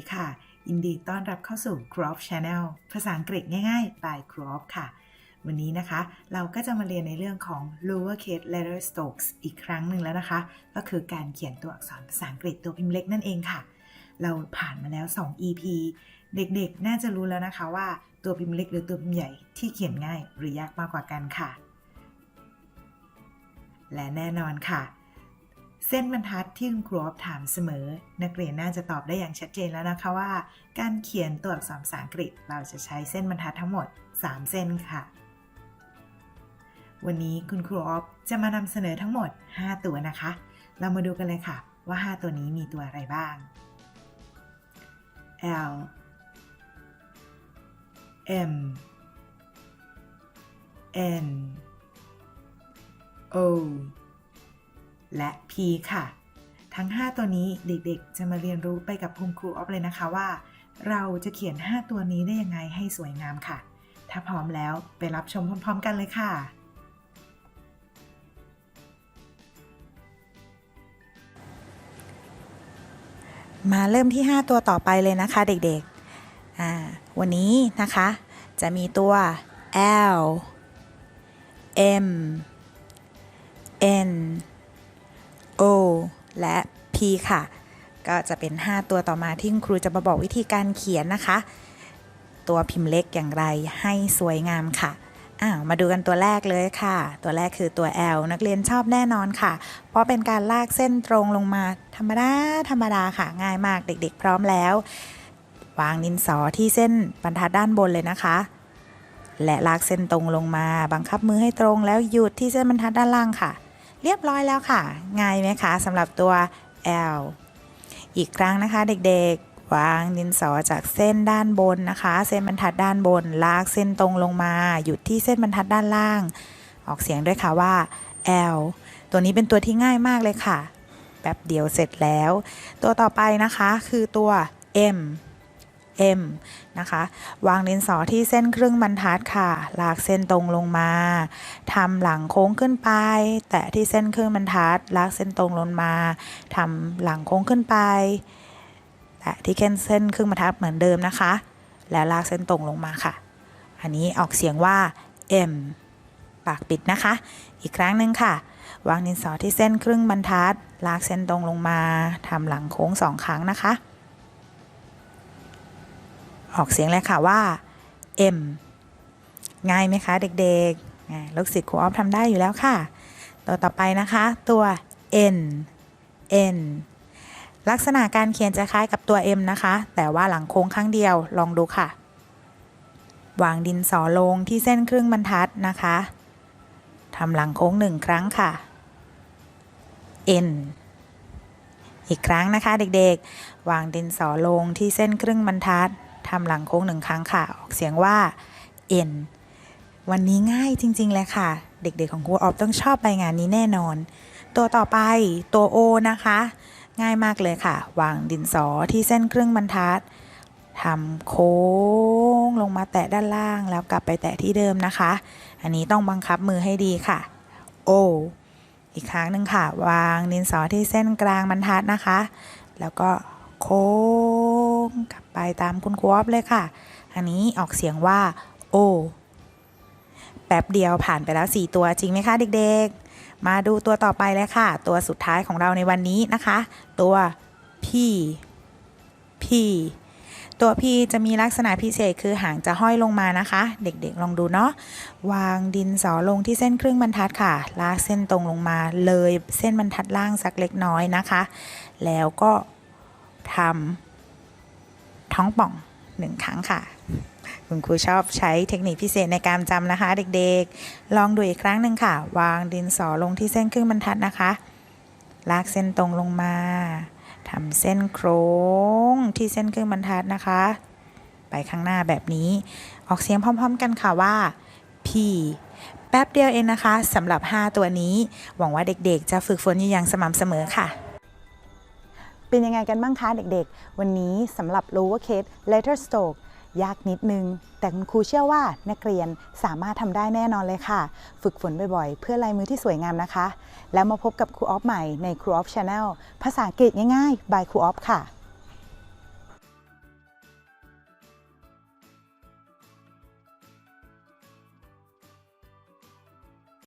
ดีค่ะ ยินดีต้อนรับเข้าสู่ c r o p Channel ภาษาอังกฤษง่ายๆ by c r o p ค่ะ วันนี้นะคะ เราก็จะมาเรียนในเรื่องของ lowercase letter strokes อีกครั้งหนึ่งแล้วนะคะ ก็คือการเขียนตัวอักษรภาษาอังกฤษตัวพิมพ์เล็กนั่นเองค่ะ เราผ่านมาแล้ว 2 EP เด็กๆ น่าจะรู้แล้วนะคะว่าตัวพิมพ์เล็กหรือตัวพิมพ์ใหญ่ที่เขียนง่ายหรือยากมากกว่ากันค่ะ และแน่นอนค่ะ เส้นบรรทัดที่คุณครูออฟถามเสมอ นักเรียนน่าจะตอบได้อย่างชัดเจนแล้วนะคะว่า การเขียนตัวอักษรภาษาอังกฤษ เราจะใช้เส้นบรรทัดทั้งหมด 3 เส้นค่ะ วันนี้คุณครูออฟจะมานำเสนอทั้งหมด 5 ตัวนะคะ เรามาดูกันเลยค่ะว่า 5 ตัวนี้มีตัวอะไรบ้าง L M N O และ P ค่ะ ทั้ง 5 ตัวนี้เด็กๆ จะมาเรียนรู้ไปกับคุณครูออฟเลยนะคะว่า เราจะเขียน 5 ตัวนี้ได้ยังไงให้สวยงามค่ะ ถ้าพร้อมแล้วไปรับชมพร้อม ๆ กันเลยค่ะมาเริ่มที่ 5 ตัวต่อไปเลยนะคะเด็กๆ วันนี้นะคะ จะมีตัว L M N O และ P ค่ะ ก็จะเป็น 5 ตัวต่อมาที่ครูจะมาบอกวิธีการเขียนนะคะ ตัวพิมพ์เล็กอย่างไรให้สวยงามค่ะอ้าวมาดูกันตัวแรกเลยค่ะ ตัวแรกคือตัว L นักเรียนชอบแน่นอนค่ะ เพราะเป็นการลากเส้นตรงลงมาธรรมดาธรรมดาค่ะ ง่ายมากเด็กๆ พร้อมแล้ว วางดินสอที่เส้นบรรทัดด้านบนเลยนะคะ และลากเส้นตรงลงมา บังคับมือให้ตรงแล้วหยุดที่เส้นบรรทัดด้านล่างค่ะ เรียบร้อยแล้วค่ะ ง่ายไหมคะสำหรับตัว L อีกครั้งนะคะเด็กๆ วางดินสอจากเส้นด้านบนนะคะ เส้นบรรทัดด้านบน ลากเส้นตรงลงมา หยุดที่เส้นบรรทัดด้านล่าง ออกเสียงด้วยค่ะว่า L ตัวนี้เป็นตัวที่ง่ายมากเลยค่ะแป๊บเดียวเสร็จแล้ว ตัวต่อไปนะคะคือตัว M M นะคะ วางดินสอที่เส้นครึ่งบรรทัดค่ะ ลากเส้นตรงลงมาทำหลังโค้งขึ้นไป แตะที่เส้นครึ่งบรรทัด ลากเส้นตรงลงมาทำหลังโค้งขึ้นไป แตะที่เส้นครึ่งบรรทัดเหมือนเดิมนะคะ แล้วลากเส้นตรงลงมาค่ะ อันนี้ออกเสียงว่า M ปากปิดนะคะ อีกครั้งหนึ่งค่ะ วางดินสอที่เส้นครึ่งบรรทัด ลากเส้นตรงลงมาทำหลังโค้งสองครั้งนะคะ ออกเสียงเลยค่ะว่า M ง่ายไหมคะเด็กๆลูกศิษย์ครูออฟทำได้อยู่แล้วค่ะ ตัวต่อไปนะคะตัว N N ลักษณะการเขียนจะคล้ายกับตัว M นะคะ แต่ว่าหลังโค้งครั้งเดียวลองดูค่ะ วางดินสอลงที่เส้นครึ่งบรรทัดนะคะทำหลังโค้งหนึ่งครั้งค่ะ N อีกครั้งนะคะเด็กๆ วางดินสอลงที่เส้นครึ่งบรรทัด ทำหลังโค้งหนึ่งครั้งค่ะ ออกเสียงว่า N วันนี้ง่ายจริง ๆ เลยค่ะ เด็กๆของครูออฟต้องชอบใบงานนี้แน่นอน ตัวต่อไปตัว O นะคะ ง่ายมากเลยค่ะ วางดินสอที่เส้นครึ่งบรรทัดทำโค้งลงมาแตะด้านล่างแล้วกลับไปแตะที่เดิมนะคะ อันนี้ต้องบังคับมือให้ดีค่ะ O อีกครั้งหนึ่งค่ะ วางดินสอที่เส้นกลางบรรทัดนะคะ แล้วก็โค้ง กลับไปตามคุณครูออฟเลยค่ะ อันนี้ออกเสียงว่า O แป๊บเดียวผ่านไปแล้ว 4 ตัวจริงไหมคะเด็กๆ มาดูตัวต่อไปเลยค่ะ ตัวสุดท้ายของเราในวันนี้นะคะ ตัว P P ตัว P จะมีลักษณะพิเศษคือหางจะห้อยลงมานะคะ เด็กๆลองดูเนาะวางดินสอลงที่เส้นครึ่งบรรทัดค่ะ ลากเส้นตรงลงมาเลยเส้นบรรทัดล่างสักเล็กน้อยนะคะ แล้วก็ทำ ท้องป่องหนึ่งครั้งค่ะ คุณครูชอบใช้เทคนิคพิเศษในการจำนะคะ เด็กๆ ลองดูอีกครั้งหนึ่งค่ะ วางดินสอลงที่เส้นครึ่งบรรทัดนะคะ ลากเส้นตรงลงมาทำเส้นโค้งที่เส้นครึ่งบรรทัดนะคะ ไปข้างหน้าแบบนี้ ออกเสียงพร้อม ๆ กันค่ะว่า P แป๊บเดียวเองนะคะสำหรับ 5 ตัวนี้ หวังว่าเด็กๆ จะฝึกฝนอยู่อย่างสม่ำเสมอค่ะ เป็นยังไงกันบ้างคะเด็กๆ วันนี้สำหรับ lowercase letter stroke ยากนิดนึง แต่คุณครูเชื่อว่านักเรียนสามารถทำได้แน่นอนเลยค่ะ ฝึกฝนบ่อยๆ เพื่อลายมือที่สวยงามนะคะ แล้วมาพบกับครูออฟใหม่ในครูออฟชาแนลภาษาอังกฤษง่ายๆ by ครูออฟค่ะ